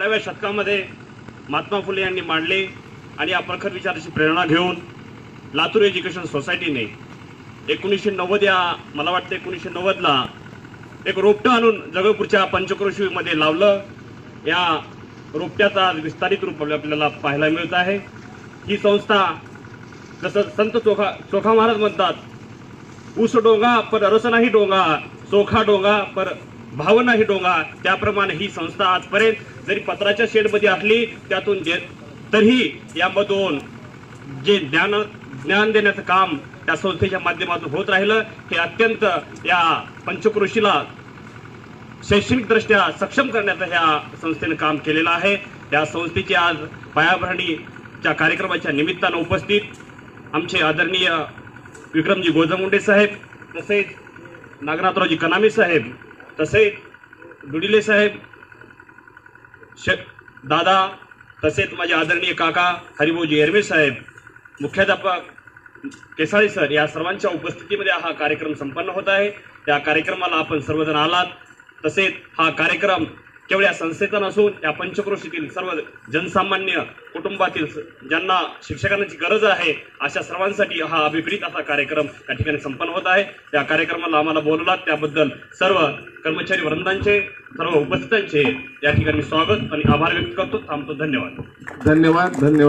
अठराव्या शतकामध्ये महात्मा फुले यांनी मांडले आणि या प्रखर विचाराची प्रेरणा घेऊन लातूर एज्युकेशन सोसायटीने एकोणीसशे नव्वद या मला वाटतं एकोणीसशे नव्वदला एक रोपटं आणून जगपूरच्या पंचक्रोशीमध्ये लावलं. या रोपट्याचा विस्तारित रूप आपल्याला पाहायला मिळत आहे. ही संस्था जसं संत चोखा चोखा महाराज म्हणतात ऊस डोंगा पर रस नाही डोंगा चोखा डोंगा पर भावना ही डोंगा त्याप्रमाणे ही संस्था आजपर्यंत जरी पत्राच्या शेडमध्ये असली त्यातून जे तरीही यामधून जे ज्ञान ज्ञान देण्याचं काम त्या संस्थेच्या माध्यमातून होत राहिलं हे अत्यंत या पंचकृषीला शैक्षणिकदृष्ट्या सक्षम करण्याचं ह्या संस्थेनं काम केलेलं आहे. या संस्थेची आज पायाभरणीच्या कार्यक्रमाच्या निमित्तानं उपस्थित आमचे आदरणीय विक्रमजी गोजमुंडे साहेब तसेच नागनाथरावजी कनामी साहेब तसेच दुडिले साहेब श दादा तसेच माझे आदरणीय काका हरिभाऊजी एरवे साहेब मुख्याध्यापक केसाळे सर या सर्वांच्या उपस्थितीमध्ये हा कार्यक्रम संपन्न होत आहे. त्या कार्यक्रमाला आपण सर्वजण आलात. तसेच हा कार्यक्रम केवळ या संस्थेचा नसून या पंचक्रोशीतील सर्व जनसामान्य कुटुंबातील ज्यांना शिक्षकांची गरज आहे अशा सर्वांसाठी हा अभिप्रीत असा कार्यक्रम या ठिकाणी संपन्न होत आहे. त्या कार्यक्रमाला आम्हाला बोलवला त्याबद्दल सर्व कर्मचारी वृंदांचे सर्व उपस्थितांचे या ठिकाणी स्वागत आणि आभार व्यक्त करतो. थांबतो. धन्यवाद. धन्यवाद. धन्यवाद.